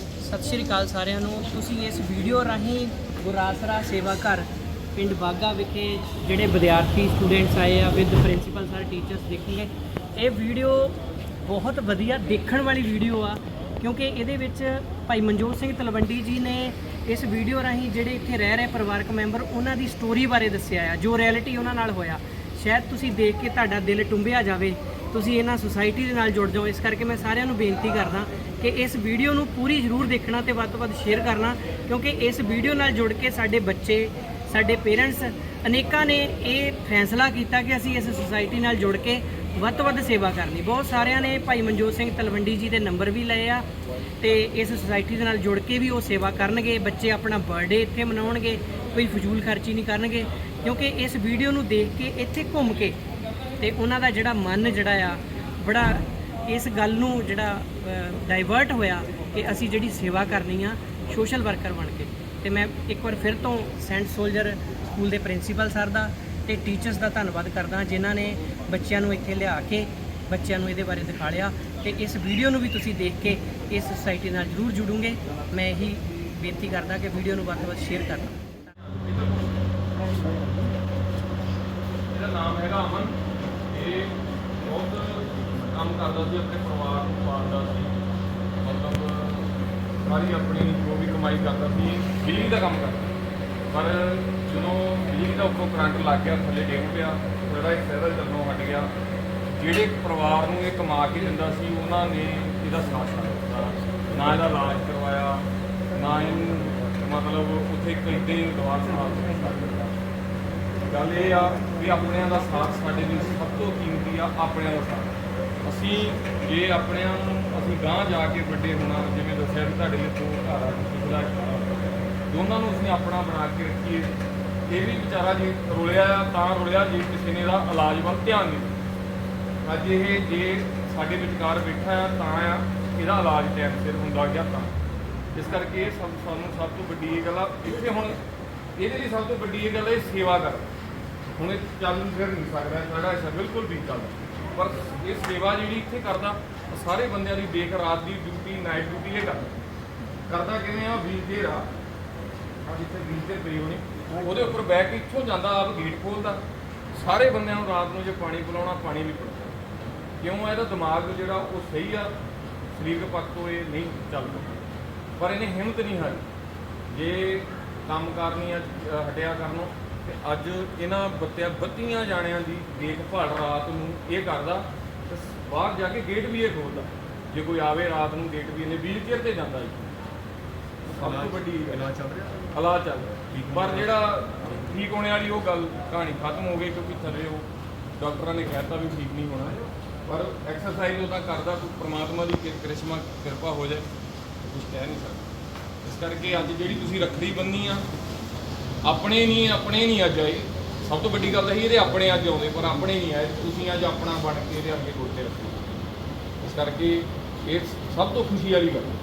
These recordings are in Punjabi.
ਸਤਿ ਸ਼੍ਰੀ ਅਕਾਲ ਸਾਰਿਆਂ ਨੂੰ। ਤੁਸੀਂ ਇਸ ਵੀਡੀਓ ਰਾਹੀਂ ਗੁਰਾਸਰਾ ਸੇਵਾ ਘਰ ਪਿੰਡ ਬਾਗਾ ਵਿਖੇ ਜਿਹੜੇ ਵਿਦਿਆਰਥੀ ਸਟੂਡੈਂਟਸ ਆਏ ਆ ਵਿਦ ਪ੍ਰਿੰਸੀਪਲ ਸਰ ਟੀਚਰਸ ਦੇਖਣਗੇ ਇਹ ਵੀਡੀਓ ਬਹੁਤ ਵਧੀਆ ਦੇਖਣ ਵਾਲੀ ਵੀਡੀਓ ਆ, ਕਿਉਂਕਿ ਇਹਦੇ ਵਿੱਚ ਭਾਈ ਮਨਜੋਤ ਸਿੰਘ ਤਲਵੰਡੀ ਜੀ ਨੇ ਇਸ ਵੀਡੀਓ ਰਾਹੀਂ ਜਿਹੜੇ ਇੱਥੇ ਰਹਿ ਰਹੇ ਪਰਿਵਾਰਕ ਮੈਂਬਰ, ਉਹਨਾਂ ਦੀ ਸਟੋਰੀ ਬਾਰੇ ਦੱਸਿਆ ਆ, ਜੋ ਰਿਐਲਿਟੀ ਉਹਨਾਂ ਨਾਲ ਹੋਇਆ। ਸ਼ਾਇਦ ਤੁਸੀਂ ਦੇਖ ਕੇ ਤੁਹਾਡਾ ਦਿਲ ਟੁੰਬਿਆ ਜਾਵੇ ਤੁਸੀਂ ਇਹਨਾਂ ਸੁਸਾਇਟੀ ਦੇ ਨਾਲ ਜੁੜ ਜਾਓ। ਇਸ ਕਰਕੇ ਮੈਂ ਸਾਰਿਆਂ ਨੂੰ ਬੇਨਤੀ ਕਰਦਾ ਕਿ ਇਸ ਵੀਡੀਓ ਨੂੰ ਪੂਰੀ ਜ਼ਰੂਰ ਦੇਖਣਾ ਤੇ ਵੱਧ ਤੋਂ ਵੱਧ ਸ਼ੇਅਰ ਕਰਨਾ, ਕਿਉਂਕਿ ਇਸ ਵੀਡੀਓ ਨਾਲ ਜੁੜ ਕੇ ਸਾਡੇ ਬੱਚੇ, ਸਾਡੇ ਪੇਰੈਂਟਸ ਅਨੇਕਾਂ ਨੇ ਇਹ ਫੈਸਲਾ ਕੀਤਾ ਕਿ ਅਸੀਂ ਇਸ ਸੁਸਾਇਟੀ ਨਾਲ ਜੁੜ ਕੇ ਵੱਧ ਤੋਂ ਵੱਧ ਸੇਵਾ ਕਰਨੀ। ਬਹੁਤ ਸਾਰਿਆਂ ਨੇ ਭਾਈ ਮਨਜੋਤ ਸਿੰਘ ਤਲਵੰਡੀ ਜੀ ਦੇ ਨੰਬਰ ਵੀ ਲਏ ਆ ਤੇ ਇਸ ਸੁਸਾਇਟੀ ਦੇ ਨਾਲ ਜੁੜ ਕੇ ਵੀ ਉਹ ਸੇਵਾ ਕਰਨਗੇ। ਬੱਚੇ ਆਪਣਾ ਬਰਥਡੇ ਇੱਥੇ ਮਨਾਉਣਗੇ, ਕੋਈ ਫਜ਼ੂਲ ਖਰਚੀ ਨਹੀਂ ਕਰਨਗੇ, ਕਿਉਂਕਿ ਇਸ ਵੀਡੀਓ ਨੂੰ ਦੇਖ ਕੇ ਇੱਥੇ ਘੁੰਮ ਕੇ ਤੇ ਉਹਨਾਂ ਦਾ ਜਿਹੜਾ ਮਨ ਜਿਹੜਾ ਆ, ਬੜਾ ਇਸ ਗੱਲ ਨੂੰ ਜਿਹੜਾ ਡਾਈਵਰਟ ਹੋਇਆ ਕਿ ਅਸੀਂ ਜਿਹੜੀ ਸੇਵਾ ਕਰਨੀ ਆ ਸੋਸ਼ਲ ਵਰਕਰ ਬਣ ਕੇ। ਤੇ ਮੈਂ ਇੱਕ ਵਾਰ ਫਿਰ ਤੋਂ ਸੈਂਟ ਸੋਲਜਰ ਸਕੂਲ ਦੇ ਪ੍ਰਿੰਸੀਪਲ ਸਰ ਦਾ ਤੇ ਟੀਚਰਸ ਦਾ ਧੰਨਵਾਦ ਕਰਦਾ, ਜਿਨ੍ਹਾਂ ਨੇ ਬੱਚਿਆਂ ਨੂੰ ਇੱਥੇ ਲਿਆ ਕੇ, ਬੱਚਿਆਂ ਨੂੰ ਇਹਦੇ ਬਾਰੇ ਦਿਖਾਲਿਆ। ਤੇ ਇਸ ਵੀਡੀਓ ਨੂੰ ਵੀ ਤੁਸੀਂ ਦੇਖ ਕੇ ਇਸ ਸੁਸਾਇਟੀ ਨਾਲ ਜ਼ਰੂਰ ਜੁੜੋਗੇ। ਮੈਂ ਇਹੀ ਬੇਨਤੀ ਕਰਦਾ ਕਿ ਵੀਡੀਓ ਨੂੰ ਵੱਧ ਤੋਂ ਵੱਧ ਸ਼ੇਅਰ ਕਰਨਾ। ਇਹਦਾ ਨਾਮ ਹੈਗਾ ਅਮਨ। ਕੰਮ ਕਰਦਾ ਸੀ, ਆਪਣੇ ਪਰਿਵਾਰ ਨੂੰ ਪਾਲਦਾ ਸੀ। ਮਤਲਬ ਸਾਰੀ ਆਪਣੀ ਜੋ ਵੀ ਕਮਾਈ ਕਰਦਾ ਸੀ ਬਿਜਲੀ ਦਾ ਕੰਮ ਕਰਦਾ ਪਰ ਜਦੋਂ ਬਿਜਲੀ ਦਾ ਉੱਪਰੋਂ ਕਰੰਟ ਲੱਗ ਗਿਆ, ਥੱਲੇ ਡਿੱਗ ਪਿਆ, ਜਿਹੜਾ ਇੱਕ ਸਹਿਰਾ ਚੱਲਣੋਂ ਹਟ ਗਿਆ, ਜਿਹੜੇ ਪਰਿਵਾਰ ਨੂੰ ਇਹ ਕਮਾ ਕੇ ਦਿੰਦਾ ਸੀ, ਉਹਨਾਂ ਨੇ ਇਹਦਾ ਸਾਥ ਨਹੀਂ ਦਿੱਤਾ। ਨਾ ਇਹਦਾ ਇਲਾਜ ਕਰਵਾਇਆ, ਨਾ ਇਹਨੂੰ ਮਤਲਬ ਉੱਥੇ ਕੈਂਦੇ ਦਵਾ ਸਾਥ ਗੱਲ ਇਹ ਆ ਵੀ ਆਪਣਿਆਂ ਦਾ ਸਾਥ ਸਾਡੇ ਲਈ ਸਭ ਤੋਂ ਕੀਮਤੀ ਆ, ਆਪਣਿਆਂ ਦਾ ਸਾਥ। ਅਸੀਂ ਜੇ ਆਪਣਿਆਂ ਨੂੰ ਅਸੀਂ ਗਾਂਹ ਜਾ ਕੇ ਵੱਡੇ ਹੋਣਾ, ਜਿਵੇਂ ਦੱਸਿਆ ਵੀ ਤੁਹਾਡੇ ਲਈ ਦੋ ਘਰ ਆ ਕਿਸੇ ਦੋਨਾਂ ਨੂੰ ਅਸੀਂ ਆਪਣਾ ਬਣਾ ਕੇ ਰੱਖੀਏ। ਇਹ ਵੀ ਵਿਚਾਰਾ ਜੇ ਰੁਲਿਆ ਆ ਤਾਂ ਰੁਲਿਆ, ਜੇ ਕਿਸੇ ਨੇ ਦਾ ਇਲਾਜ ਵੱਲ ਧਿਆਨ ਨਹੀਂ ਦਿੱਤਾ। ਅੱਜ ਇਹ ਜੇ ਸਾਡੇ ਵਿਚਕਾਰ ਬੈਠਾ ਆ, ਤਾਂ ਆ, ਇਹਦਾ ਇਲਾਜ ਟਾਈਮ ਸਿਰ ਹੁੰਦਾ ਗਿਆ ਤਾਂ। ਇਸ ਕਰਕੇ ਇਹ ਸਭ ਸਾਨੂੰ ਸਭ ਤੋਂ ਵੱਡੀ ਇਹ ਗੱਲ ਆ, ਇੱਥੇ ਹੁਣ ਇਹਦੇ ਲਈ ਸਭ ਤੋਂ ਵੱਡੀ ਇਹ ਗੱਲ ਹੈ ਸੇਵਾ ਕਰ ਹੁਣ ਇਹ ਚੱਲ ਫਿਰ ਨਹੀਂ ਸਕਦਾ, ਸਾਡਾ ਐਸਾ ਬਿਲਕੁਲ ਵੀ ਚੱਲਦਾ ਪਰ ਇਹ ਸੇਵਾ ਜਿਹੜੀ ਇੱਥੇ ਕਰਦਾ ਸਾਰੇ ਬੰਦਿਆਂ ਦੀ ਦੇਖ ਰਾਤ ਦੀ ਡਿਊਟੀ ਨਾਈਟ ਡਿਊਟੀ ਇਹ ਕਰਦਾ। ਕਰਦਾ ਕਿਵੇਂ ਆ? ਵੀਲ ਦੇ ਆ ਆ ਜਿੱਥੇ ਵੀਲ ਤੇ ਪਈ ਹੋਣੀ। ਉਹਦੇ ਉੱਪਰ ਬਹਿ ਕੇ ਇੱਥੋਂ ਜਾਂਦਾ ਆਪ ਗੇਟ ਖੋਲਦਾ। ਸਾਰੇ ਬੰਦਿਆਂ ਨੂੰ ਰਾਤ ਨੂੰ ਜੇ ਪਾਣੀ ਪਿਲਾਉਣਾ ਪਾਣੀ ਵੀ ਪਿਲਾਉਂਦਾ ਕਿਉਂ ਇਹਦਾ ਦਿਮਾਗ ਜਿਹੜਾ ਉਹ ਸਹੀ ਆ। ਸਰੀਰਕ ਪੱਖ ਤੋਂ ਇਹ ਨਹੀਂ ਚੱਲਦਾ। ਪਰ ਇਹਨੇ ਹਿੰਮਤ ਨਹੀਂ ਹਾਰੀ। ਜੇ ਕੰਮ ਕਰਨੀ ਆ ਅ, ਹਟਿਆ ਕਰਨੋਂ ਤੇ ਅੱਜ ਇਹਨਾਂ ਬੱਤਿਆ ਬੱਤੀਆਂ ਜਾਣਿਆਂ ਦੀ ਦੇਖਭਾਲ ਰਾਤ ਨੂੰ ਇਹ ਕਰਦਾ ਤੇ ਬਾਹਰ ਜਾ ਕੇ ਗੇਟ ਵੀ ਇਹ ਖੋਲਦਾ। ਜੇ ਕੋਈ ਆਵੇ ਰਾਤ ਨੂੰ ਗੇਟ ਵੀ ਇਹਨੇ ਵੀਲ ਚੇਅਰ ਤੇ ਜਾਂਦਾ ਜੀ। ਸਭ ਤੋਂ ਵੱਡੀ ਇਲਾਜ ਚੱਲ ਰਿਹਾ? ਹਾਲਾਤ ਚੱਲ ਰਿਹਾ। ਪਰ ਜਿਹੜਾ ਠੀਕ ਹੋਣੇ ਵਾਲੀ ਉਹ ਗੱਲ ਕਹਾਣੀ ਖਤਮ ਹੋ ਗਈ ਕਿਉਂਕਿ ਥੱਲੇ ਉਹ ਡਾਕਟਰਾਂ ਨੇ ਕਹਿਤਾ ਵੀ ਠੀਕ ਨਹੀਂ ਹੋਣਾ। ਪਰ ਐਕਸਰਸਾਈਜ਼ ਉਹਦਾ ਕਰਦਾ ਕੋਈ ਪ੍ਰਮਾਤਮਾ ਦੀ ਕਿਰ- ਕਰਿਸ਼ਮਾ ਕਿਰਪਾ ਹੋ ਜਾਏ ਕੁਝ ਕਹਿ ਨਹੀਂ ਸਕਦਾ। ਇਸ ਕਰਕੇ ਅੱਜ ਜਿਹੜੀ ਤੁਸੀਂ ਰੱਖੜੀ ਬੰਨੀ ਆ ਆਪਣੇ ਨਹੀਂ ਆਪਣੇ ਨਹੀਂ ਅੱਜ ਆਏ। ਸਭ ਤੋਂ ਵੱਡੀ ਗੱਲ ਤਾਂ ਇਹ ਇਹਦੇ ਆਪਣੇ ਅੱਜ ਆਉਂਦੇ, ਪਰ ਆਪਣੇ ਨਹੀਂ ਆਏ। ਤੁਸੀਂ ਅੱਜ ਆਪਣਾ ਬਣ ਕੇ ਇਹਦੇ ਅੱਗੇ ਗੋਤੇ ਰੱਖੋ। ਇਸ ਕਰਕੇ ਇਹ ਸਭ ਤੋਂ ਖੁਸ਼ੀ ਵਾਲੀ ਗੱਲ ਹੈ।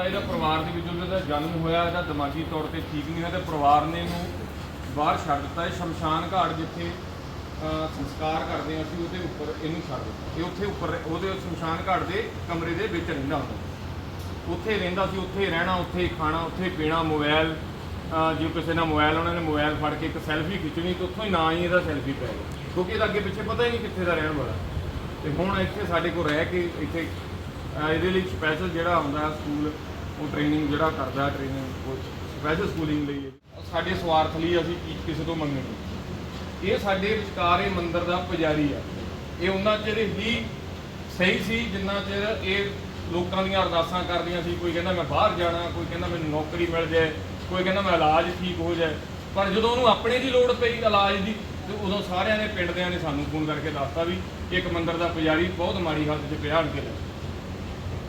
ਇਹਦਾ ਪਰਿਵਾਰ ਦੇ ਵਿੱਚ ਉਹਦਾ ਜਨਮ ਹੋਇਆ, ਇਹਦਾ ਦਿਮਾਗੀ ਤੌਰ ਤੇ ਠੀਕ ਨਹੀਂ ਹੋਇਆ, ਤੇ ਪਰਿਵਾਰ ਨੇ ਇਹਨੂੰ ਬਾਹਰ ਛੱਡ ਦਿੱਤਾ। ਇਹ ਸ਼ਮਸ਼ਾਨ ਘਾਟ ਜਿੱਥੇ ਸੰਸਕਾਰ ਕਰਦੇ ਹਾਂ ਅਸੀਂ, ਉਹਦੇ ਉੱਪਰ ਇਹਨੂੰ ਛੱਡ ਦਿੱਤਾ। ਇਹ ਉੱਥੇ ਉੱਪਰ, ਉਹਦੇ ਸ਼ਮਸ਼ਾਨ ਘਾਟ ਦੇ ਕਮਰੇ ਦੇ ਵਿੱਚ ਰਹਿੰਦਾ ਹੁੰਦਾ। ਉੱਥੇ ਰਹਿੰਦਾ ਸੀ, ਉੱਥੇ ਰਹਿਣਾ, ਉੱਥੇ ਖਾਣਾ, ਉੱਥੇ ਪੀਣਾ ਮੋਬਾਈਲ ਜੇ ਕਿਸੇ ਨਾਲ ਮੋਬਾਈਲ, ਉਹਨਾਂ ਨੇ ਮੋਬਾਈਲ ਫੜ ਕੇ ਇੱਕ ਸੈਲਫੀ ਖਿੱਚਣੀ, ਤੇ ਉੱਥੋਂ ਹੀ ਨਾ ਹੀ ਇਹਦਾ ਸੈਲਫੀ ਪੈ ਗਿਆ। ਕਿਉਂਕਿ ਇਹਦਾ ਅੱਗੇ ਪਿੱਛੇ ਪਤਾ ਹੀ ਨਹੀਂ ਕਿੱਥੇ ਦਾ ਰਹਿਣ ਵਾਲਾ। ਤੇ ਹੁਣ ਇੱਥੇ ਸਾਡੇ ਕੋਲ ਰਹਿ ਕੇ ਇੱਥੇ ਇਹਦੇ ਲਈ ਸਪੈਸ਼ਲ ਜਿਹੜਾ ਆਉਂਦਾ ਸਕੂਲ ਉਹ ਟ੍ਰੇਨਿੰਗ ਜਿਹੜਾ ਕਰਦਾ ਟ੍ਰੇਨਿੰਗ ਉਹ ਸਪੈਸ਼ਲ ਸਕੂਲਿੰਗ ਲਈ ਸਾਡੇ ਸਵਾਰਥ ਲਈ ਅਸੀਂ ਕੀ ਕਿਸੇ ਤੋਂ ਮੰਗਣੀ? ਇਹ ਸਾਡੇ ਵਿਚਕਾਰ ਇਹ ਮੰਦਰ ਦਾ ਪੁਜਾਰੀ ਆ। ਇਹ ਉਹਨਾਂ ਚਿਰ ਹੀ ਸਹੀ ਸੀ, ਜਿੰਨਾ ਚਿਰ ਇਹ ਲੋਕਾਂ ਦੀਆਂ ਅਰਦਾਸਾਂ ਕਰਦੀਆਂ ਸੀ, ਕੋਈ ਕਹਿੰਦਾ ਮੈਂ ਬਾਹਰ ਜਾਣਾ, ਕੋਈ ਕਹਿੰਦਾ ਮੈਨੂੰ ਨੌਕਰੀ ਮਿਲ ਜਾਏ ਕੋਈ ਕਹਿੰਦਾ ਮੈਂ ਇਲਾਜ ਠੀਕ ਹੋ ਜਾਏ। ਪਰ ਜਦੋਂ ਉਹਨੂੰ ਆਪਣੇ ਦੀ ਲੋੜ ਪਈ ਇਲਾਜ ਦੀ ਤੇ ਉਦੋਂ ਸਾਰਿਆਂ ਨੇ ਪਿੰਡ ਦਿਆਂ ਨੇ ਸਾਨੂੰ ਫੋਨ ਕਰਕੇ ਦੱਸਤਾ ਵੀ ਇੱਕ ਮੰਦਿਰ ਦਾ ਪੁਜਾਰੀ ਬਹੁਤ ਮਾੜੀ ਹਾਲਤ 'ਚ ਪਿਆ ਆਣ ਕੇ ਲੈ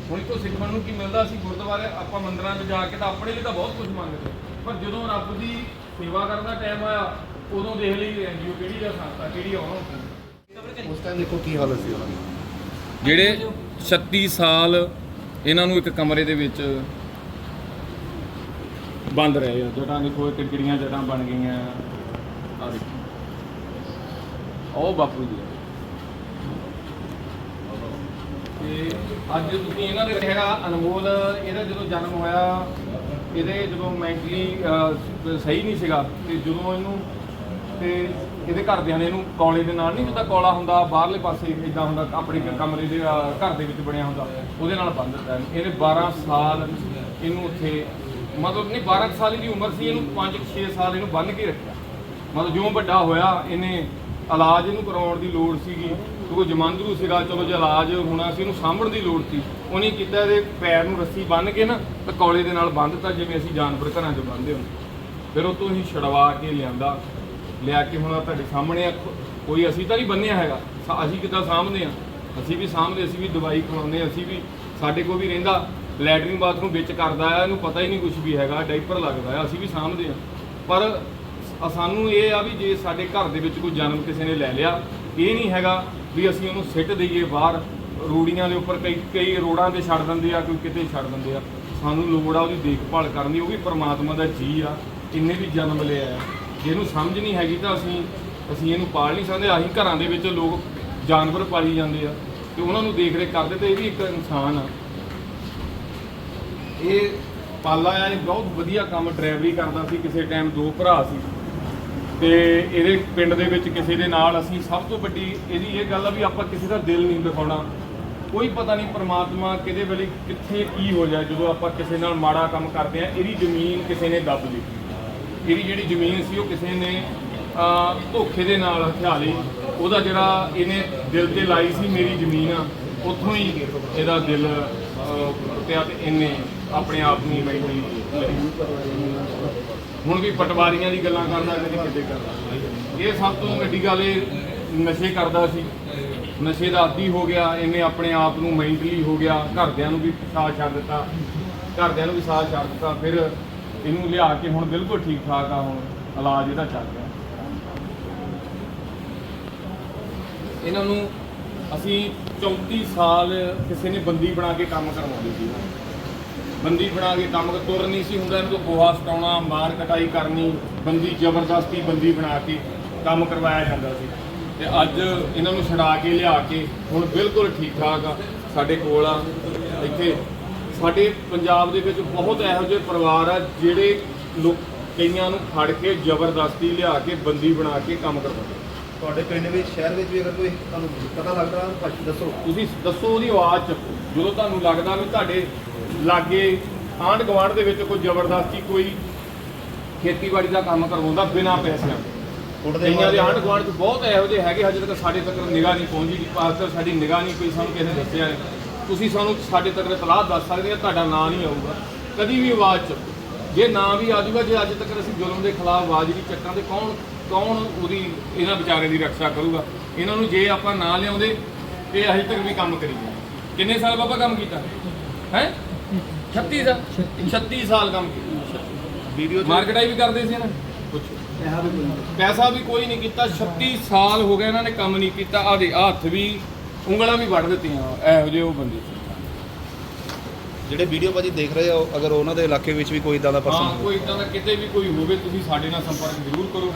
ਹੁਣ ਇੱਥੋਂ ਸਿੱਖਣ ਨੂੰ ਕੀ ਮਿਲਦਾ ਸੀ ਗੁਰਦੁਆਰੇ? ਆਪਾਂ ਮੰਦਿਰਾਂ 'ਚ ਜਾ ਕੇ ਤਾਂ ਆਪਣੇ ਲਈ ਤਾਂ ਬਹੁਤ ਕੁਝ ਮੰਗਦੇ। ਪਰ ਜਦੋਂ ਰੱਬ ਦੀ ਸੇਵਾ ਕਰਨ ਦਾ ਟਾਈਮ ਆਇਆ ਉਦੋਂ ਦੇਖ ਲਈ ਐਨਜੀਓ ਕਿਹੜੀ ਦਾ ਸੰਸਥਾ ਕਿਹੜੀ ਆਉਣਾ ਹੁੰਦੀ ਉਸ ਟਾਈਮ ਦੇਖੋ ਕੀ ਹਾਲਤ ਸੀ ਉਹਨਾਂ ਦੀ ਜਿਹੜੇ 36 ਸਾਲ ਇਹਨਾਂ ਨੂੰ ਇੱਕ ਕਮਰੇ ਦੇ ਵਿੱਚ ਬੰਦ ਰਹੇ ਆ। ਜਟਾਂ ਦੇਖੋ ਇਹ ਕਿੜਕੜੀਆਂ ਜਟਾਂ ਬਣ ਗਈਆਂ। ਆ ਦੇਖੋ। ਉਹ ਬਾਪੂ ਜੀ। ਤੇ ਅੱਜ ਤੁਸੀਂ ਇਹਨਾਂ ਦੇ ਹੈਗਾ ਅਨਮੋਲ, ਇਹਦਾ ਜਦੋਂ ਜਨਮ ਹੋਇਆ, ਇਹਦੇ ਜਦੋਂ ਮੈਂਟਲੀ ਸਹੀ ਨਹੀਂ ਸੀਗਾ, ਤੇ ਜਦੋਂ ਇਹਨੂੰ, ਤੇ ਇਹਦੇ ਘਰਦਿਆਂ ਨੇ ਇਹਨੂੰ ਕੌਲੇ ਦੇ ਨਾਲ ਨਹੀਂ ਜਿੱਦਾਂ ਕੌਲਾ ਹੁੰਦਾ, ਬਾਹਰਲੇ ਪਾਸੇ ਇਦਾਂ ਹੁੰਦਾ, ਆਪਣੇ ਕਮਰੇ ਦੇ ਘਰ ਦੇ ਵਿੱਚ ਬਣਿਆ ਹੁੰਦਾ, ਉਹਦੇ ਨਾਲ ਬੰਦ ਦਿੱਤਾ ਇਹਨੂੰ। ਇਹਨੇ 12 ਸਾਲ ਇਹਨੂੰ ਉੱਥੇ ਮਤਲਬ ਨਹੀਂ 12 ਕੁ ਸਾਲ ਦੀ ਉਮਰ ਸੀ, ਇਹਨੂੰ 5-6 ਸਾਲ ਇਹਨੂੰ ਬੰਨ ਕੇ ਰੱਖਿਆ। ਮਤਲਬ ਜਿਉਂ ਵੱਡਾ ਹੋਇਆ, ਇਹਨੇ ਇਲਾਜ ਇਹਨੂੰ ਕਰਾਉਣ ਦੀ ਲੋੜ ਸੀਗੀ। ਕਿਉਂਕਿ ਜਮਾਂਦਰੂ ਸੀਗਾ, ਚਲੋ ਜੇ ਇਲਾਜ ਹੋਣਾ ਸੀ, ਇਹਨੂੰ ਸਾਂਭਣ ਦੀ ਲੋੜ ਸੀ। ਉਹਨੇ ਕੀਤਾ ਇਹਦੇ ਪੈਰ ਨੂੰ ਰੱਸੀ ਬੰਨ੍ਹ ਕੇ ਨਾ, ਤਾਂ ਕੌਲੇ ਦੇ ਨਾਲ ਬੰਨ੍ਹ ਦਿੱਤਾ, ਜਿਵੇਂ ਅਸੀਂ ਜਾਨਵਰ ਘਰਾਂ 'ਚ ਬੰਨ੍ਹਦੇ ਹੁੰਦੇ। ਫਿਰ ਉਹ ਤੋਂ ਹੀ ਛਡਵਾ ਕੇ ਲਿਆਂਦਾ। ਲਿਆ ਕੇ ਹੁਣ ਤੁਹਾਡੇ ਸਾਹਮਣੇ ਆ। ਕੋਈ ਅਸੀਂ ਤਾਂ ਨਹੀਂ ਬੰਨਿਆ ਹੈਗਾ। ਅਸੀਂ ਕਿੱਦਾਂ ਸਾਂਭਦੇ ਆ ਅਸੀਂ ਵੀ ਸਾਂਭਦੇ, ਅਸੀਂ ਵੀ ਦਵਾਈ ਖਵਾਉਂਦੇ ਅਸੀਂ ਵੀ ਸਾਡੇ ਕੋਲ ਵੀ ਰਹਿੰਦਾ। ਲੈਟਰਿੰਗ ਬਾਥਰੂਮ ਵਿੱਚ ਕਰਦਾ ਆ ਇਹਨੂੰ ਪਤਾ ਹੀ ਨਹੀਂ ਕੁਝ ਵੀ ਹੈਗਾ ਡਾਈਪਰ ਲੱਗਦਾ ਆ ਅਸੀਂ ਵੀ ਸਾਂਭਦੇ ਆ ਪਰ ਸਾਨੂੰ ਇਹ ਆ ਵੀ ਜੇ ਸਾਡੇ ਘਰ ਦੇ ਵਿੱਚ ਕੋਈ ਜਨਮ ਕਿਸੇ ਨੇ ਲੈ ਲਿਆ, ਇਹ ਨਹੀਂ ਹੈਗਾ ਵੀ ਅਸੀਂ ਉਹਨੂੰ ਸਿੱਟ ਦਈਏ ਬਾਹਰ, ਰੂੜੀਆਂ ਦੇ ਉੱਪਰ ਕਈ ਕਈ ਰੋੜਾਂ ਤੇ ਛੱਡ ਦਿੰਦੇ ਆ, ਕੋਈ ਕਿਤੇ ਛੱਡ ਦਿੰਦੇ ਆ। ਸਾਨੂੰ ਲੋੜ ਆ ਉਹਦੀ ਦੇਖਭਾਲ ਕਰਨ ਦੀ, ਉਹ ਵੀ ਪਰਮਾਤਮਾ ਦਾ ਜੀ ਆ ਇੰਨੇ ਵੀ ਜਨਮ ਲਿਆ ਹੈ ਜੇ ਇਹਨੂੰ ਸਮਝ ਨਹੀਂ ਹੈਗੀ ਤਾਂ ਅਸੀਂ ਅਸੀਂ ਇਹਨੂੰ ਪਾਲ ਨਹੀਂ ਸਕਦੇ ਅਸੀਂ ਘਰਾਂ ਦੇ ਵਿੱਚ ਲੋਕ ਜਾਨਵਰ ਪਾਲੀ ਜਾਂਦੇ ਆ। ਤੇ ਉਹਨਾਂ ਨੂੰ ਦੇਖ ਰੇਖ ਕਰਦੇ ਤੇ ਇਹ ਵੀ ਇੱਕ ਇਨਸਾਨ ਆ। ਇਹ ਪਾਲਾ ਆ ਇਹ ਬਹੁਤ ਵਧੀਆ ਕੰਮ ਡਰਾਈਵਰੀ ਕਰਦਾ ਸੀ ਕਿਸੇ ਟਾਈਮ ਦੋ ਭਰਾ ਸੀ। ਤੇ ਇਹਦੇ ਪਿੰਡ ਦੇ ਵਿੱਚ ਕਿਸੇ ਦੇ ਨਾਲ ਅਸੀਂ ਸਭ ਤੋਂ ਵੱਡੀ ਇਹਦੀ ਇਹ ਗੱਲ ਆ ਵੀ ਆਪਾਂ ਕਿਸੇ ਦਾ ਦਿਲ ਨਹੀਂ ਦਿਖਾਉਣਾ। ਕੋਈ ਪਤਾ ਨਹੀਂ ਪ੍ਰਮਾਤਮਾ ਕਿਹਦੇ ਵੇਲੇ ਕਿੱਥੇ ਕੀ ਹੋ ਜਾਏ ਜਦੋਂ ਆਪਾਂ ਕਿਸੇ ਨਾਲ ਮਾੜਾ ਕੰਮ ਕਰਦੇ ਆ ਇਹਦੀ ਜ਼ਮੀਨ ਕਿਸੇ ਨੇ ਦੱਬ ਲਈ। ਇਹਦੀ ਜਿਹੜੀ ਜ਼ਮੀਨ ਸੀ ਉਹ ਕਿਸੇ ਨੇ ਧੋਖੇ ਦੇ ਨਾਲ ਹਥਿਆ ਲਈ। ਉਹਦਾ ਜਿਹੜਾ ਇਹਨੇ ਦਿਲ ਤੇ ਲਾਈ ਸੀ ਮੇਰੀ ਜ਼ਮੀਨ ਆ ਉੱਥੋਂ ਹੀ ਇਹਦਾ ਦਿਲ ਅਹ, ਟੁੱਟਿਆ ਤੇ ਇਹਨੇ ਆਪਣੇ ਆਪ ਨੂੰ ਮੈਂਟਲੀ ਹੁਣ ਵੀ ਪਟਵਾਰੀਆਂ ਦੀ ਗੱਲਾਂ ਕਰਦਾ ਕਦੀ ਕਿਤੇ ਕਰਦਾ? ਇਹ ਸਭ ਤੋਂ ਵੱਡੀ ਗੱਲ ਇਹ ਨਸ਼ੇ ਕਰਦਾ ਸੀ। ਨਸ਼ੇ ਦਾ ਆਦੀ ਹੋ ਗਿਆ, ਇਹਨੇ ਆਪਣੇ ਆਪ ਨੂੰ ਮੈਂਟਲੀ ਹੋ ਗਿਆ, ਘਰਦਿਆਂ ਨੂੰ ਵੀ ਸਾਥ ਛੱਡ ਦਿੱਤਾ, ਘਰਦਿਆਂ ਨੂੰ ਵੀ ਸਾਥ ਛੱਡ ਦਿੱਤਾ, ਫਿਰ ਇਹਨੂੰ ਲਿਆ ਕੇ ਹੁਣ ਬਿਲਕੁਲ ਠੀਕ ਠਾਕ ਆ, ਹੁਣ ਇਲਾਜ ਇਹਦਾ ਚੱਲ ਰਿਹਾ। ਇਹਨਾਂ ਨੂੰ ਅਸੀਂ 34 ਸਾਲ ਕਿਸੇ ਨੇ ਬੰਦੀ ਬਣਾ ਕੇ ਕੰਮ ਕਰਵਾਉਂਦੇ ਸੀ ਬੰਦੀ ਬਣਾ ਕੇ ਕੰਮ ਤੁਰ ਨਹੀਂ ਸੀ ਹੁੰਦਾ ਇਹਨੂੰ ਤੋਂ ਗੋਹਾ ਸਟਾਉਣਾ ਮਾਰ ਕਟਾਈ ਕਰਨੀ ਬੰਦੀ ਜ਼ਬਰਦਸਤੀ ਬੰਦੀ ਬਣਾ ਕੇ ਕੰਮ ਕਰਵਾਇਆ ਜਾਂਦਾ ਸੀ। ਤੇ ਅੱਜ ਇਹਨਾਂ ਨੂੰ ਛਡਾ ਕੇ ਲਿਆ ਕੇ ਹੁਣ ਬਿਲਕੁਲ ਠੀਕ ਠਾਕ ਆ ਸਾਡੇ ਕੋਲ ਆ। ਇੱਥੇ ਸਾਡੇ ਪੰਜਾਬ ਦੇ ਵਿੱਚ ਬਹੁਤ ਇਹੋ ਜਿਹੇ ਪਰਿਵਾਰ ਆ ਜਿਹੜੇ ਲੋਕ ਕਈਆਂ ਨੂੰ ਫੜ ਕੇ ਜ਼ਬਰਦਸਤੀ ਲਿਆ ਕੇ ਬੰਦੀ ਬਣਾ ਕੇ ਕੰਮ ਕਰਵਾਉਂਦੇ ਤੁਹਾਡੇ ਪਿੰਡ ਵਿੱਚ ਸ਼ਹਿਰ ਵਿੱਚ ਵੀ ਅਗਰ ਕੋਈ ਤੁਹਾਨੂੰ ਪਤਾ ਲੱਗਦਾ ਤਾਂ ਦੱਸੋ। ਤੁਸੀਂ ਦੱਸੋ ਉਹਦੀ ਆਵਾਜ਼ ਚੱਕੋ। ਜਦੋਂ ਤੁਹਾਨੂੰ ਲੱਗਦਾ ਵੀ ਤੁਹਾਡੇ ਲਾਗੇ ਆਂਢ ਗੁਆਂਢ ਦੇ ਵਿੱਚ ਕੋਈ ਜ਼ਬਰਦਸਤੀ ਕੋਈ ਖੇਤੀਬਾੜੀ ਦਾ ਕੰਮ ਕਰਵਾਉਂਦਾ ਬਿਨਾਂ ਪੈਸਿਆਂ ਕਈਆਂ ਦੇ ਆਂਢ ਗੁਆਂਢ 'ਚ ਬਹੁਤ ਇਹੋ ਜਿਹੇ ਹੈਗੇ ਹਜੇ ਤੱਕ ਸਾਡੇ ਤੱਕ ਨਿਗਾਹ ਨਹੀਂ ਪਹੁੰਚੀ ਪਾਸ ਤੱਕ ਸਾਡੀ ਨਿਗਾਹ ਨਹੀਂ ਕੋਈ ਸਾਨੂੰ ਕਿਸੇ ਨੇ ਦੱਸਿਆ ਨਹੀਂ। ਤੁਸੀਂ ਸਾਨੂੰ ਸਾਡੇ ਤੱਕ ਇਤਲਾਹ ਦੱਸ ਸਕਦੇ ਆ ਤੁਹਾਡਾ ਨਾਂ ਨਹੀਂ ਆਊਗਾ। ਕਦੀ ਵੀ ਆਵਾਜ਼ ਚੱਕੋ ਜੇ ਨਾਂ ਵੀ ਆ ਜਾਊਗਾ ਜੇ ਅੱਜ ਤੱਕ ਅਸੀਂ ਜ਼ੁਲਮ ਦੇ ਖਿਲਾਫ ਆਵਾਜ਼ ਨਹੀਂ ਚੱਕਾਂ ਤੇ ਕੌਣ ਕੌਣ ਉਹਦੀ ਇਹਨਾਂ ਵਿਚਾਰੇ ਦੀ ਰੱਖਿਆ ਕਰੂਗਾ? ਇਹਨਾਂ ਨੂੰ ਜੇ ਆਪਾਂ ਨਾਂ ਲਿਆਉਂਦੇ ਤੇ ਅਜੇ ਤੱਕ ਵੀ ਕੰਮ ਕਰੀ ਜਾਂਦੇ ਕਿੰਨੇ ਸਾਲ ਬਾਬਾ ਕੰਮ ਕੀਤਾ? ਹੈ? 36 ਸਾਲ 36 ਸਾਲ ਕੰਮ ਕੀਤਾ। ਵੀਡੀਓ ਮਾਰਕੀਟਾਈ ਵੀ ਕਰਦੇ ਸੀ ਨਾ? ਪੁੱਛੋ। ਪੈਸਾ ਵੀ ਕੋਈ ਨਹੀਂ ਕੀਤਾ। 36 ਸਾਲ ਹੋ ਗਏ ਇਹਨਾਂ ਨੇ ਕੰਮ ਨਹੀਂ ਕੀਤਾ। ਆ ਦੇ ਹੱਥ ਵੀ ਉਂਗਲਾਂ ਵੀ ਵੱਢ ਦਿੱਤੀਆਂ ਇਹੋ ਜਿਹੇ ਉਹ ਬੰਦੇ ਜਿਹੜੇ ਵੀਡੀਓ ਭਾਜੀ ਦੇਖ ਰਹੇ ਹੋ ਅਗਰ ਉਹਨਾਂ ਦੇ ਇਲਾਕੇ ਵਿੱਚ ਵੀ ਕੋਈ ਇਦਾਂ ਦਾ ਹਾਂ ਪਰਸਨ ਕੋਈ ਇਦਾਂ ਦਾ ਕਿਤੇ ਵੀ ਕੋਈ ਹੋਵੇ ਤੁਸੀਂ ਸਾਡੇ ਨਾਲ ਸੰਪਰਕ ਜ਼ਰੂਰ ਕਰੋ।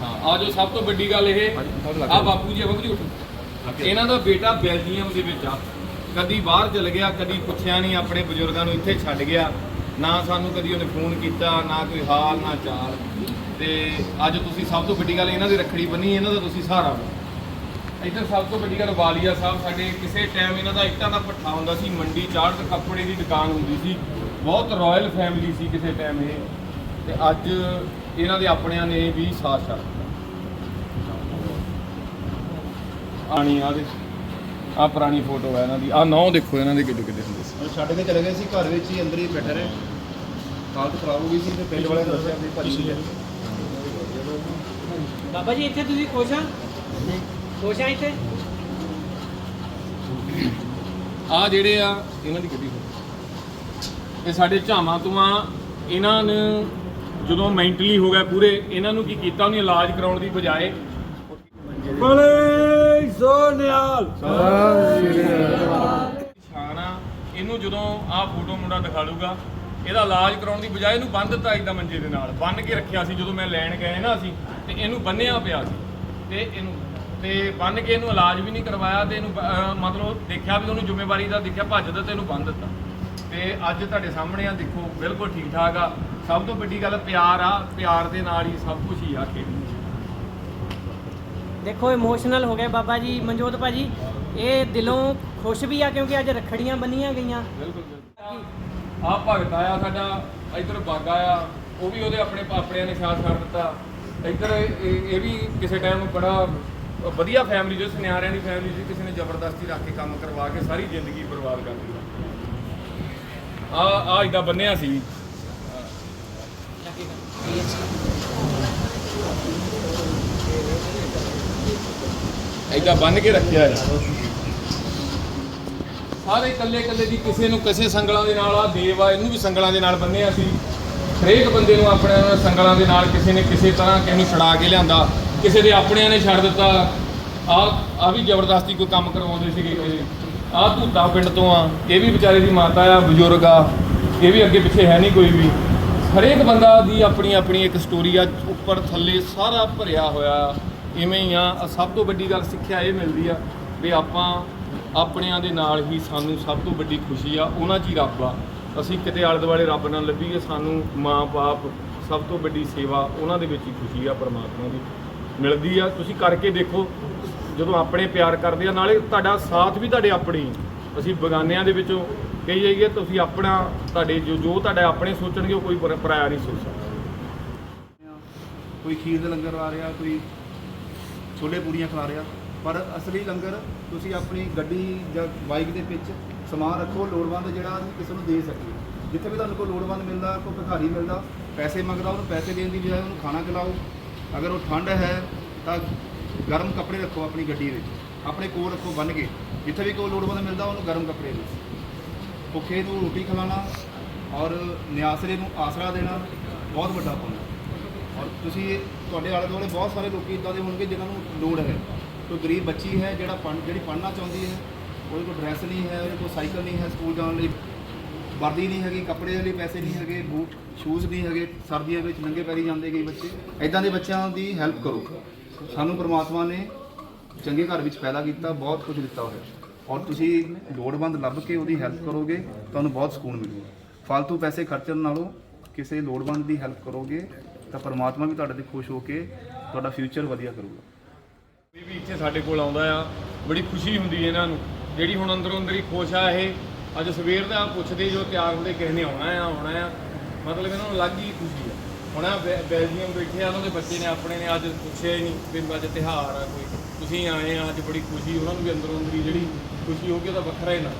ਹਾਂ ਆ ਜੋ ਸਭ ਤੋਂ ਵੱਡੀ ਗੱਲ ਇਹ ਆ ਬਾਪੂ ਜੀ ਬਾਪੂ ਜੀ ਉੱਠੋ। ਇਹਨਾਂ ਦਾ ਬੇਟਾ ਬੈਲਜੀਅਮ ਦੇ ਵਿੱਚ ਆ। ਕਦੀ ਬਾਹਰ ਚਲ ਗਿਆ, ਕਦੀ ਪੁੱਛਿਆ ਨਹੀਂ, ਆਪਣੇ ਬਜ਼ੁਰਗਾਂ ਨੂੰ ਇੱਥੇ ਛੱਡ ਗਿਆ। ਨਾ ਸਾਨੂੰ ਕਦੀ ਉਹਨੇ ਫੋਨ ਕੀਤਾ, ਨਾ ਕੋਈ ਹਾਲ, ਨਾ ਚਾਲ। ਤੇ ਅੱਜ ਤੁਸੀਂ ਸਭ ਤੋਂ ਵੱਡੀ ਗੱਲ ਇਹਨਾਂ ਦੀ ਰੱਖੜੀ ਬੰਨੀ, ਇਹਨਾਂ ਦਾ ਤੁਸੀਂ ਸਹਾਰਾ ਬਣੇ। ਇੱਧਰ ਸਭ ਤੋਂ ਵੱਡੀ ਗੱਲ ਵਾਲੀਆ ਸਾਹਿਬ, ਸਾਡੇ ਕਿਸੇ ਟਾਈਮ ਇਹਨਾਂ ਦਾ ਇੱਟਾਂ ਦਾ ਭੱਠਾ ਹੁੰਦਾ ਸੀ, ਮੰਡੀ ਚਾੜ ਤੇ ਕੱਪੜੇ ਦੀ ਦੁਕਾਨ ਹੁੰਦੀ ਸੀ। ਬਹੁਤ ਰਾਇਲ ਫੈਮਿਲੀ ਸੀ ਕਿਸੇ ਟਾਈਮ ਇਹ। ਤੇ ਅੱਜ ਇਹਨਾਂ ਦੇ ਆਪਣਿਆਂ ਨੇ ਵੀ ਸਾਥ ਛੱਡ ਦਿੱਤਾ ਆਣੀ ਆ ਦੇ ਆ ਪੁਰਾਣੀ ਫੋਟੋ ਹੈ ਇਹਨਾਂ ਦੀ। ਆ ਨੌ ਦੇਖੋ ਇਹਨਾਂ ਦੇ ਕਿੱਡੇ ਕਿੱਡੇ ਹੁੰਦੇ ਸੀ। ਛੱਡ ਕੇ ਚਲੇ ਗਏ ਸੀ ਘਰ ਵਿੱਚ ਹੀ ਅੰਦਰ ਹੀ ਬੈਠੇ ਰਹੇ। ਹਾਲਤ ਖਰਾਬ ਹੋ ਗਈ ਸੀ ਤੇ ਪਿੰਡ ਵਾਲਿਆਂ ਨੇ ਦੱਸਿਆ ਵੀ ਭਾਜੀ ਜੀ ਬਾਬਾ ਜੀ ਇੱਥੇ ਤੁਸੀਂ ਖੁਸ਼ ਆ ਖੁਸ਼ ਆ ਇੱਥੇ? ਆ ਜਿਹੜੇ ਆ ਇਹਨਾਂ ਦੀ ਗੱਡੀ ਫੋਟੋ ਇਹ ਸਾਡੇ ਝਾਵਾਂ ਤੋਂ ਆ ਇਹਨਾਂ ਨੂੰ ਜਦੋਂ ਮੈਂਟਲੀ ਹੋ ਗਿਆ ਪੂਰੇ ਇਹਨਾਂ ਨੂੰ ਕੀ ਕੀਤਾ? ਉਹਨੇ ਇਲਾਜ ਕਰਾਉਣ ਦੀ ਬਜਾਏ ਬਲੇ! ਸੋਨਿਆਲ। ਸ਼ਾਨਾ ਇਹਨੂੰ ਜਦੋਂ ਆਹ ਫੋਟੋ ਮੁੰਡਾ ਦਿਖਾ ਲੂਗਾ ਇਹਦਾ ਇਲਾਜ ਕਰਾਉਣ ਦੀ ਬਜਾਏ ਇਹਨੂੰ ਬੰਨ ਦਿੱਤਾ ਇਦਾਂ ਮੰਜੇ ਦੇ ਨਾਲ। ਬੰਨ ਕੇ ਰੱਖਿਆ ਸੀ ਜਦੋਂ ਮੈਂ ਲੈਣ ਗਏ ਨਾ ਅਸੀਂ, ਤੇ ਇਹਨੂੰ ਬੰਨਿਆ ਪਿਆ ਸੀ। ਤੇ ਇਹਨੂੰ ਤੇ ਬੰਨ ਕੇ ਇਹਨੂੰ ਇਲਾਜ ਵੀ ਨਹੀਂ ਕਰਵਾਇਆ ਤੇ ਇਹਨੂੰ ਮਤਲਬ ਦੇਖਿਆ ਵੀ ਉਹਨੂੰ ਜ਼ਿੰਮੇਵਾਰੀ ਦਾ, ਦੇਖਿਆ ਭੱਜਦਾ ਤੇ ਇਹਨੂੰ ਬੰਨ ਦਿੱਤਾ। ਤੇ ਅੱਜ ਤੁਹਾਡੇ ਸਾਹਮਣੇ ਆ, ਦੇਖੋ, ਬਿਲਕੁਲ ਠੀਕ ਠਾਕ ਆ। ਸਭ ਤੋਂ ਵੱਡੀ ਗੱਲ ਪਿਆਰ ਆ, ਪਿਆਰ ਦੇ ਨਾਲ ਹੀ ਸਭ ਕੁਝ ਹੀ ਆ ਖੇਡ। ਦੇਖੋ ਇਮੋਸ਼ਨਲ ਹੋ ਗਏ ਬਾਬਾ ਜੀ, ਮਨਜੋਤ ਭਾਜੀ, ਇਹ ਦਿਲੋਂ ਖੁਸ਼ ਵੀ ਆ ਕਿਉਂਕਿ ਅੱਜ ਰੱਖੜੀਆਂ ਬੰਨੀਆਂ ਗਈਆਂ। ਬਿਲਕੁਲ ਆ ਭਗਤ ਆਇਆ ਸਾਡਾ, ਇੱਧਰ ਬਾਗਾ ਆ ਉਹ ਵੀ ਉਹਦੇ ਆਪਣੇ ਪਾਪੜਿਆਂ ਨੇ ਸਾਥ ਕਰ ਦਿੱਤਾ। ਇੱਧਰ ਇਹ ਵੀ ਕਿਸੇ ਟਾਈਮ ਬੜਾ ਵਧੀਆ ਫੈਮਿਲੀ ਜੋ ਸੁਨਿਆਰਿਆਂ ਦੀ ਫੈਮਿਲੀ ਸੀ ਕਿਸੇ ਨੇ ਜ਼ਬਰਦਸਤੀ ਰੱਖ ਕੇ ਕੰਮ ਕਰਵਾ ਕੇ ਸਾਰੀ ਜ਼ਿੰਦਗੀ ਬਰਬਾਦ ਕਰ ਦਿੱਤੀ। ਆ ਆ ਇਦਾਂ ਬੰਨਿਆ ਸੀ। ਇਦਾਂ ਬੰਨ ਕੇ ਰੱਖਿਆ ਹੈ। ਸਾਰੇ ਇਕੱਲੇ ਇਕੱਲੇ ਦੀ ਕਿਸੇ ਨੂੰ ਕਿਸੇ ਸੰਗਲਾਂ ਦੇ ਨਾਲ ਆ ਦੇਵ ਆ, ਇਹਨੂੰ ਵੀ ਸੰਗਲਾਂ ਦੇ ਨਾਲ ਬੰਨਿਆ ਸੀ ਹਰੇਕ ਬੰਦੇ ਨੂੰ ਆਪਣੇ ਸੰਗਲਾਂ ਦੇ ਨਾਲ ਕਿਸੇ ਨੇ ਕਿਸੇ ਤਰ੍ਹਾਂ ਕਿਸੇ ਨੂੰ ਛੜਾ ਕੇ ਲਿਆਂਦਾ। ਕਿਸੇ ਦੇ ਆਪਣਿਆਂ ਨੇ ਛੱਡ ਦਿੱਤਾ। ਆ ਆ ਵੀ ਜ਼ਬਰਦਸਤੀ ਕੋਈ ਕੰਮ ਕਰਵਾਉਂਦੇ ਸੀਗੇ ਕਿਸੇ ਆ ਧੂਤਾ ਪਿੰਡ ਤੋਂ ਆ। ਇਹ ਵੀ ਵਿਚਾਰੇ ਦੀ ਮਾਤਾ ਆ, ਬਜ਼ੁਰਗ ਆ। ਇਹ ਵੀ ਅੱਗੇ ਪਿੱਛੇ ਹੈ ਨਹੀਂ ਕੋਈ ਵੀ। ਹਰੇਕ ਬੰਦਾ ਦੀ ਆਪਣੀ ਆਪਣੀ ਇੱਕ ਸਟੋਰੀ ਆ। ਉੱਪਰ ਥੱਲੇ ਸਾਰਾ ਭਰਿਆ ਹੋਇਆ। ਇਵੇਂ ਹੀ ਆ ਸਭ ਤੋਂ ਵੱਡੀ ਗੱਲ ਸਿੱਖਿਆ ਇਹ ਮਿਲਦੀ ਆ ਵੀ ਆਪਾਂ ਆਪਣਿਆਂ ਦੇ ਨਾਲ ਹੀ ਸਾਨੂੰ ਸਭ ਤੋਂ ਵੱਡੀ ਖੁਸ਼ੀ ਆ, ਉਹਨਾਂ 'ਚ ਹੀ ਰੱਬ ਆ। ਅਸੀਂ ਕਿਤੇ ਆਲੇ ਦੁਆਲੇ ਰੱਬ ਨਾਲ ਲੱਭੀਏ, ਸਾਨੂੰ ਮਾਂ-ਬਾਪ ਸਭ ਤੋਂ ਵੱਡੀ ਸੇਵਾ ਉਹਨਾਂ ਦੇ ਵਿੱਚ ਹੀ ਖੁਸ਼ੀ ਆ, ਪਰਮਾਤਮਾ ਦੀ। ਮਿਲਦੀ ਆ, ਤੁਸੀਂ ਕਰਕੇ ਦੇਖੋ, ਜਦੋਂ ਆਪਣੇ ਪਿਆਰ ਕਰਦੇ ਆ, ਨਾਲੇ ਤੁਹਾਡਾ ਸਾਥ ਵੀ ਤੁਹਾਡੇ ਆਪਣੇ ਅਸੀਂ ਬਗਾਨਿਆਂ ਦੇ ਵਿੱਚੋਂ ਕਹੀ ਜਾਈਏ, ਤੁਸੀਂ ਆਪਣਾ ਤੁਹਾਡੇ ਜੋ ਜੋ ਤੁਹਾਡੇ ਆਪਣੇ ਸੋਚਣਗੇ, ਉਹ ਕੋਈ ਪਰਾਇਆ ਨਹੀਂ ਸੋਚ ਸਕਦਾ। ਕੋਈ ਖੀਰ ਦਾ ਲੰਗਰ ਆ ਰਿਹਾ, ਕੋਈ ਛੋਲੇ ਪੂਰੀਆਂ ਖਿਲਾ ਰਿਹਾ। ਪਰ ਅਸਲੀ ਲੰਗਰ ਤੁਸੀਂ ਆਪਣੀ ਗੱਡੀ ਜਾਂ ਬਾਈਕ ਦੇ ਵਿੱਚ ਸਮਾਨ ਰੱਖੋ, ਲੋੜਵੰਦ ਜਿਹੜਾ ਅਸੀਂ ਕਿਸੇ ਨੂੰ ਦੇ ਸਕੀਏ। ਜਿੱਥੇ ਵੀ ਤੁਹਾਨੂੰ ਕੋਈ ਲੋੜਵੰਦ ਮਿਲਦਾ, ਕੋਈ ਭਿਖਾਰੀ ਮਿਲਦਾ, ਪੈਸੇ ਮੰਗਦਾ, ਉਹਨੂੰ ਪੈਸੇ ਦੇਣ ਦੀ ਬਜਾਏ ਉਹਨੂੰ ਖਾਣਾ ਖਿਲਾਓ। ਅਗਰ ਉਹ ਠੰਡ ਹੈ, ਤਾਂ ਗਰਮ ਕੱਪੜੇ ਰੱਖੋ ਆਪਣੀ ਗੱਡੀ ਵਿੱਚ। ਆਪਣੇ ਕੋਲ ਰੱਖੋ ਬੰਨ ਕੇ। ਜਿੱਥੇ ਵੀ ਕੋਈ ਲੋੜਵੰਦ ਮਿਲਦਾ, ਉਹਨੂੰ ਗਰਮ ਕੱਪੜੇ ਦਿਓ ਭੁੱਖੇ ਨੂੰ ਰੋਟੀ ਖਿਲਾਉਣਾ ਔਰ ਨਿਆਸਰੇ ਨੂੰ ਆਸਰਾ ਦੇਣਾ ਬਹੁਤ ਵੱਡਾ ਪੁੰਨ ਔਰ ਤੁਸੀਂ ਤੁਹਾਡੇ ਆਲੇ ਦੁਆਲੇ ਬਹੁਤ ਸਾਰੇ ਲੋਕੀ ਇਦਾਂ ਦੇ ਹੋਣਗੇ ਜਿਨ੍ਹਾਂ ਨੂੰ ਲੋੜ ਹੈ। ਕੋਈ ਗਰੀਬ ਬੱਚੀ ਹੈ ਜਿਹੜਾ ਪੜ੍ਹ, ਜਿਹੜੀ ਪੜ੍ਹਨਾ ਚਾਹੁੰਦੀ ਹੈ, ਉਹਦੇ ਕੋਲ ਡਰੈਸ ਨਹੀਂ ਹੈ, ਉਹਦੇ ਕੋਲ ਸਾਈਕਲ ਨਹੀਂ ਹੈ ਸਕੂਲ ਜਾਣ ਲਈ ਵਰਦੀ ਨਹੀਂ ਹੈਗੀ, ਕੱਪੜੇ ਲਈ ਪੈਸੇ ਨਹੀਂ ਹੈਗੇ, ਬੂਟ ਸ਼ੂਜ਼ ਨਹੀਂ ਹੈਗੇ, ਸਰਦੀਆਂ ਵਿੱਚ ਨੰਗੇ ਪੈਰੀ ਜਾਂਦੇ ਕਈ ਬੱਚੇ। ਇਦਾਂ ਦੇ ਬੱਚਿਆਂ ਦੀ ਹੈਲਪ ਕਰੋ। ਸਾਨੂੰ ਪ੍ਰਮਾਤਮਾ ਨੇ ਚੰਗੇ ਘਰ ਵਿੱਚ ਪੈਦਾ ਕੀਤਾ, ਬਹੁਤ ਕੁਝ ਦਿੱਤਾ ਹੋਇਆ। ਔਰ ਤੁਸੀਂ ਲੋੜਵੰਦ ਲੱਭ ਕੇ ਉਹਦੀ ਹੈਲਪ ਕਰੋਗੇ, ਤੁਹਾਨੂੰ ਬਹੁਤ ਸਕੂਨ ਮਿਲੂਗਾ। ਫालतू ਪੈਸੇ ਖਰਚਣ ਨਾਲੋਂ ਕਿਸੇ ਲੋੜਵੰਦ ਦੀ ਹੈਲਪ ਕਰੋਗੇ ਤਾਂ ਪਰਮਾਤਮਾ ਵੀ ਤੁਹਾਡੇ ਤੇ ਖੁਸ਼ ਹੋ ਕੇ ਤੁਹਾਡਾ ਫਿਊਚਰ ਵਧੀਆ ਕਰੂਗਾ। ਕੋਈ ਵੀ ਇੱਥੇ ਸਾਡੇ ਕੋਲ ਆਉਂਦਾ ਆ, ਬੜੀ ਖੁਸ਼ੀ ਹੁੰਦੀ ਹੈ ਇਹਨਾਂ ਨੂੰ। ਜਿਹੜੀ ਹੁਣ ਅੰਦਰੋਂ ਅੰਦਰ ਹੀ ਖੁਸ਼ ਆ ਇਹ, ਅੱਜ ਸਵੇਰ ਦਾ ਪੁੱਛਦੇ ਜੋ ਤਿਆਰ ਹੁੰਦੇ, ਕਿਸੇ ਨੇ ਆਉਣਾ ਆ ਆਉਣਾ ਆ। ਮਤਲਬ ਇਹਨਾਂ ਨੂੰ ਅਲੱਗ ਹੀ ਖੁਸ਼ੀ ਆ। ਹੁਣ ਆ ਬੈ- ਬੈਲਜੀਅਮ ਬੈਠੇ ਆ, ਉਹਨਾਂ ਦੇ ਬੱਚੇ ਨੇ, ਆਪਣੇ ਨੇ ਅੱਜ ਪੁੱਛਿਆ ਹੀ ਨਹੀਂ ਵੀ ਅੱਜ ਤਿਉਹਾਰ ਆ ਕੋਈ। ਤੁਸੀਂ ਆਏ ਆ, ਅੱਜ ਬੜੀ ਖੁਸ਼ੀ, ਉਹਨਾਂ ਨੂੰ ਵੀ ਅੰਦਰੋਂ ਅੰਦਰ ਹੀ ਜਿਹੜੀ ਖੁਸ਼ੀ ਹੋ ਗਈ ਉਹਦਾ ਵੱਖਰਾ ਹੀ ਨਾ